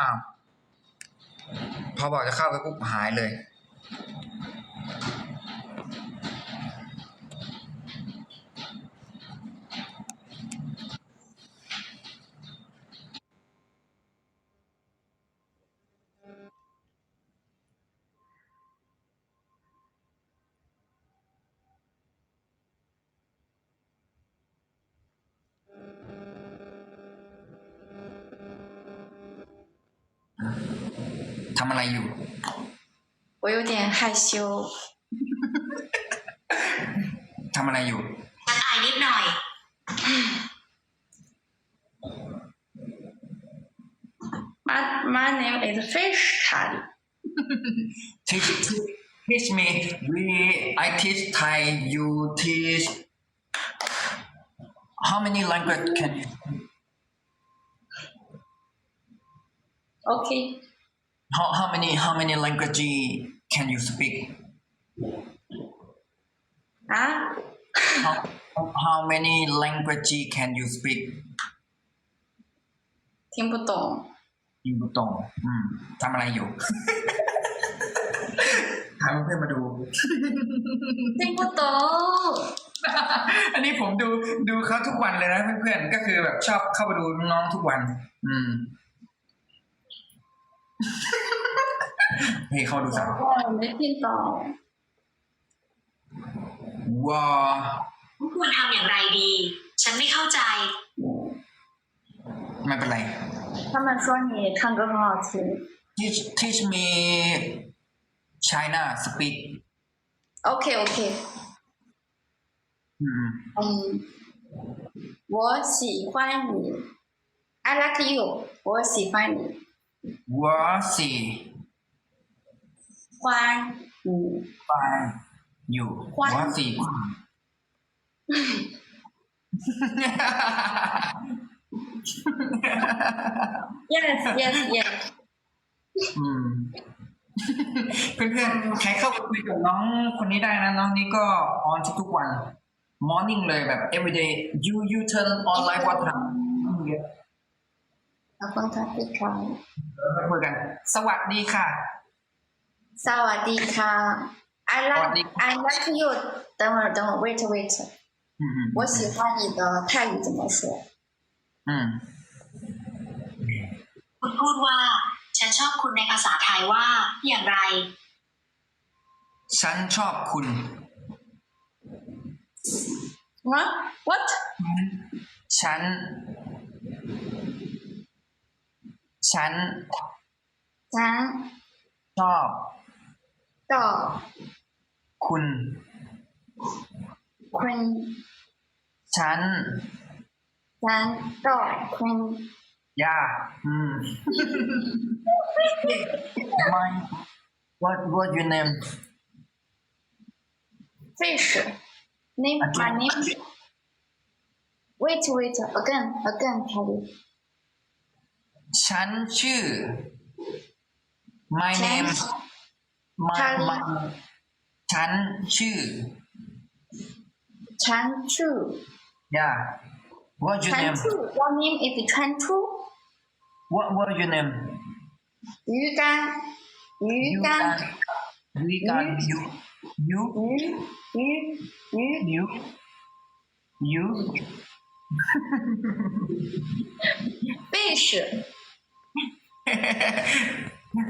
อ้าวพอบอกจะเข้าไปปุ๊บหายเลย ทำอะไรอยู่ 我有点害羞。 ทำอะไรอยู่ ทักอายนิดหน่อย My my name is Fish Charlie. teach teach me we I teach Thai you teach how many language can you Okay. how, how many how many language can you speak 啊 how, how many language can you speak 听不懂。 ยิงบุตรงอืมทำอะไรอยู่ ถามเพื่อนมาดู 听不懂。 อันนี้ผมดูดูเขาทุกวันเลยนะเพื่อนๆ ก็คือแบบชอบเข้าไปดูน้องทุกวัน อืม ให้เขาดูสัก 我没听懂。 ว้า ควรทำอย่างไรดี ฉันไม่เข้าใจ ไม่เป็นไร 他们说你唱歌很好听。 teach teach me China speak OK OK。 อืม 嗯，我喜欢你。I like you。我喜欢你。 ควายหูควายอยู่ว่าสี่เย yes yes yes เพื่อนๆใครเข้าไปคุยกับน้องคนนี้ได้นะ น้องนี้ก็ออนทุกวัน morning เลยแบบ everyday you you turn on live what time แล้วก็ทักทายคุยกัน สวัสดีค่ะ สวัสดี like I like you。等会儿等会儿，wait wait。 อืมอืม 我喜欢你的泰语怎么说？ อืม คุณพูดว่า ฉันชอบคุณในภาษาไทยว่า อย่างไร ฉันชอบคุณ 啊？What？ ฉัน ฉัน 咱 ชอบ ต่อ คุณ คุณฉันฉันต่อคุณย่าอืม my what what your name fish name my name wait wait again again Harry ฉันชื่อ my name มาฉัน มาฉันชื่อ Chan Chu. yeah what's your name Chu. Your name is Chan Chu. what what's your name Yu Gan. Yu Gan. Yu Gan. Yu can Yu Yu Yu Yu. Fish.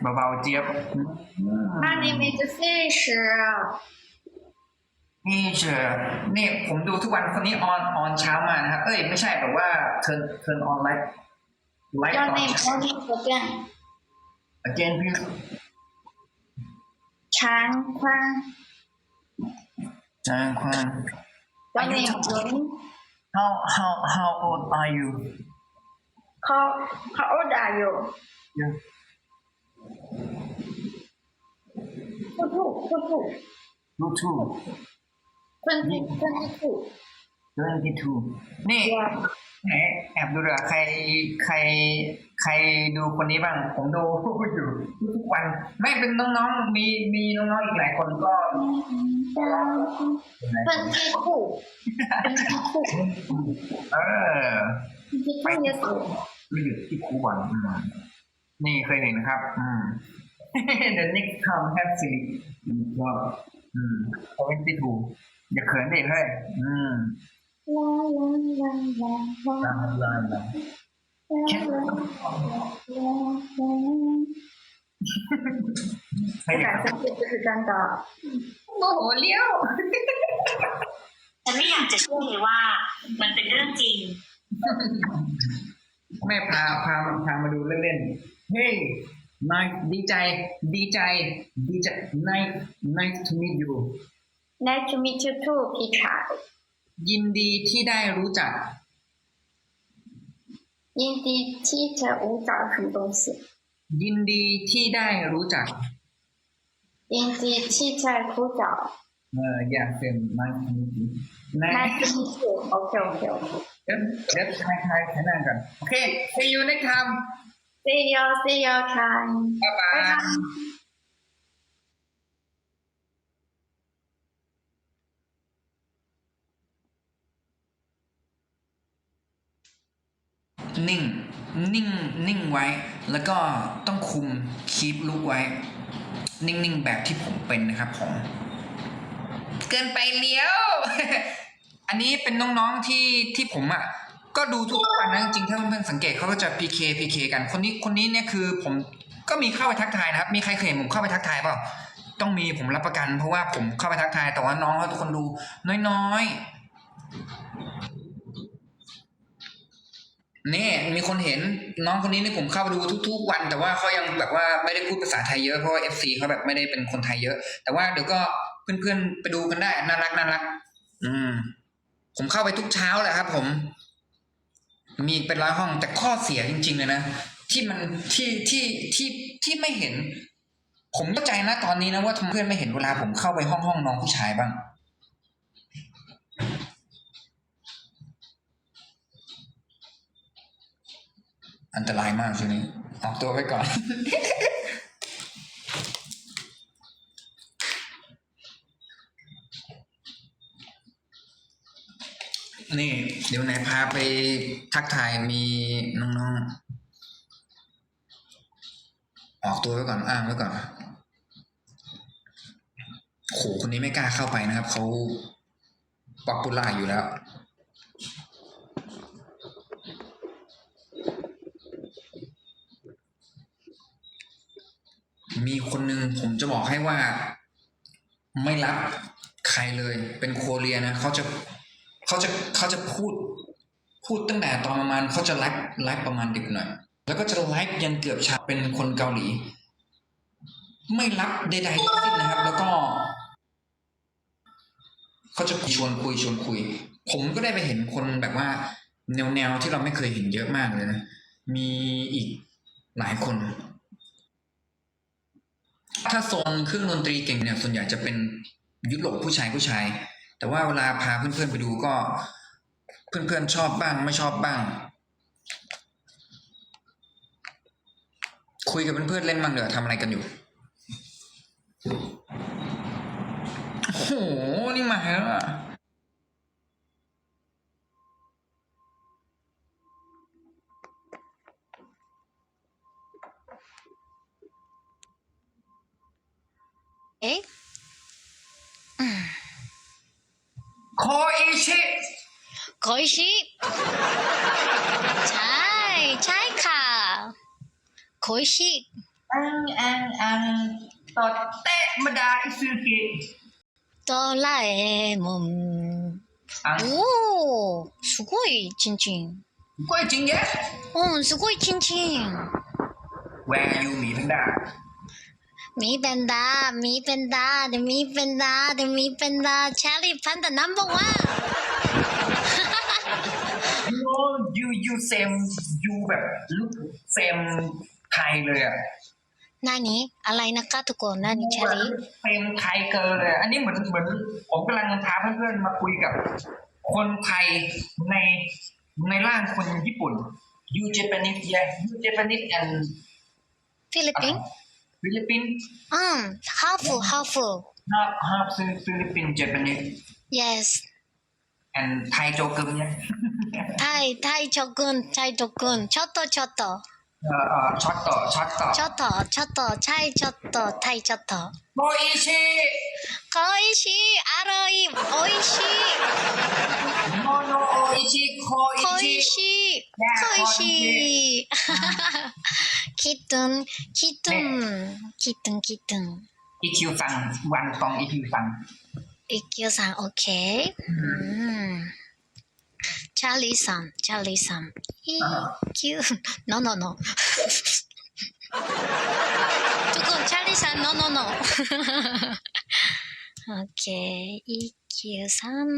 เบาๆเจี๊ยบ My name is fish. นี่เชอนี่ผมดูทุกวันคนนี้ออนออนเช้ามานะครับเอ้ยไม่ใช่แบบว่าเทิร์นเทิร์นออนไลฟ์ไลฟ์ Your ตอน name เช้า your name again. again พี่ Chan Kwan. จางควัน Your Are you name talking- Jun. how how how old are you How how old are you? yeah Two two two. Two, two. Twenty, twenty two. twenty two นี่ Yeah. แหมแอบดูเถอใครใครใครดูคนนี้บ้าง ผมดู อยู่ทุกวัน ไม่เป็นน้องๆ มีมีน้องๆ อีกหลายคนก็ Twenty two. Twenty two. เออ Twenty two years old. ไม่หยุดที่คูวันอืมนี่เคยเห็นนะครับ อืม เดี๋ยวนี้คำแฮปซี่อืมคอมเมนต์ติดถูอย่าเขินเด็กให้อืมลาลาลาลาลาลาการสังเกตก็คือการต่อโมโหเลี้ยวฉันไม่อยากจะเชื่อเลยว่า มันเป็นเรื่องจริง แม่พาพาพามาดูเล่นๆเฮ้ nice ดีใจ ดีใจ ดีใจ nice nice to meet you nice to meet you too พี่ชายยินดีที่ได้รู้จัก ยินดีที่เธอรู้จัก很多事ยินดีที่ได้รู้จัก ยินดีที่เธอรู้จักเอออยากเป็นนักนิตินักนิติโอเคโอเคโอเคเดี๋ยวเดี๋ยวใครทายแค่นั้นกันโอเค see you next time See you, see you, time. บ๊ายบาย拜拜。นิ่ง นิ่ง นิ่งไว้ แล้วก็ต้องคุมคีปลุกไว้ นิ่ง ๆ แบบที่ผมเป็นนะครับผม เกินไปเลี้ยว อันนี้เป็นน้อง ๆ ที่ที่ผมอะ ก็ดูทุกวันนะจริงๆถ้าเพื่อนๆสังเกตเขาก็จะ PK PK กันคนนี้คนนี้เนี่ยคือผมก็มีเข้าไปทักทายนะครับ มีใครเคยเห็นผมเข้าไปทักทายเปล่าต้องมีผมรับประกัน เพราะว่าผมเข้าไปทักทายแต่ว่าน้องเขาทุกคนดูน้อยๆนี่มีคนเห็นน้องคนนี้นี่ผมเข้าไปดูทุก ๆ วัน แต่ว่าเขายังแบบว่าไม่ได้พูดภาษาไทยเยอะเพราะว่าเอฟซีเขาแบบไม่ได้เป็นคนไทยเยอะ แต่ว่าเดี๋ยวก็เพื่อนๆไปดูกันได้น่ารักน่ารัก อืม ผมเข้าไปทุกเช้าแหละครับ ผม มีเป็นร้อยห้องแต่ข้อเสียจริง ๆ เลยนะ ที่มันที่ที่ที่ที่ไม่เห็น ผมเข้าใจนะตอนนี้นะว่าทำไมเพื่อนไม่เห็นเวลาผมเข้าไปห้องห้องน้องผู้ชายบ้าง อันตรายมากช่วงนี้ออกตัวไว้ก่อน นี่ เดี๋ยวนายพาไปทักทายมีน้องๆ ออกตัวไว้ก่อนอ้างไว้ก่อนโหคนนี้ไม่กล้าเข้าไปนะครับ เขาป๊อปปูล่าอยู่แล้วมีคนหนึ่งผมจะบอกให้ว่า ไม่รับใครเลยเป็นโคเรียนะเขาจะ เขาจะเขาจะพูดพูดตั้งแต่ตอนประมาณเขาจะไลฟ์ไลฟ์ประมาณดึกหน่อย แล้วก็จะไลฟ์ยันเกือบเช้าเป็นคนเกาหลี ไม่รับใดๆทั้งสิ้นนะครับ แล้วก็เขาจะชวนคุยชวนคุย ผมก็ได้ไปเห็นคนแบบว่า แนวแนวๆที่เราไม่เคยเห็นเยอะมากเลยนะ มีอีกหลายคน ถ้าโซนเครื่องดนตรีเก่งเนี่ย ส่วนใหญ่จะเป็นยุโรปผู้ชายผู้ชาย แต่ว่าเวลาพาเพื่อนๆไปดูก็ เพื่อนๆชอบบ้าง ไม่ชอบบ้าง คุยกับเพื่อนๆเล่นบ้างเดี๋ยวทำอะไรกันอยู่โอ้โหนี่มาแล้วอะเอ๊ะ อิชิ โคอิชิ ใช่ ใช่ค่ะโคอิชิ อังอังอังตอดเตะมาดาอิซึกิ โดราเอมอน อัง โอ้すごいちんちん กล้วยจริงเยะ うんすごいちんちん แวร์ยูหมีแพนด้า มีเป็นดามีเป็นดาเดมีเป็นดาเดมีเป็นดาชาลีพันธุ์ number one you you you same you แบบ look same ไทยเลยอะ何อะไรนะคะทุกคน何ชาลีเต็มไทยเกินเลยอันนี้เหมือนเหมือนผมกำลังพาเพื่อนๆมาคุยกับ คนไทยในในร่างคนญี่ปุ่น you Japanese yeah you Japanese and ฟิ フィリピンうん、ハーフ、ハーフ。ハー、パ。タイチョくん。タイ、チョく、ちょっと、ちょっと。ちょっと、ちょっと。タイちょっと、タイちょっと。おいしいおいしいあらい、おいしい日本、しい恋しい。キットン、キットン、キットン、キットン。EQ さん、ワンコン EQ さん。EQ さん、OK。うん。チャーリーさん、チャーリーさん。EQ、no, no, no. とこ、チャーリーさん、no, no, no. OK、EQ さん。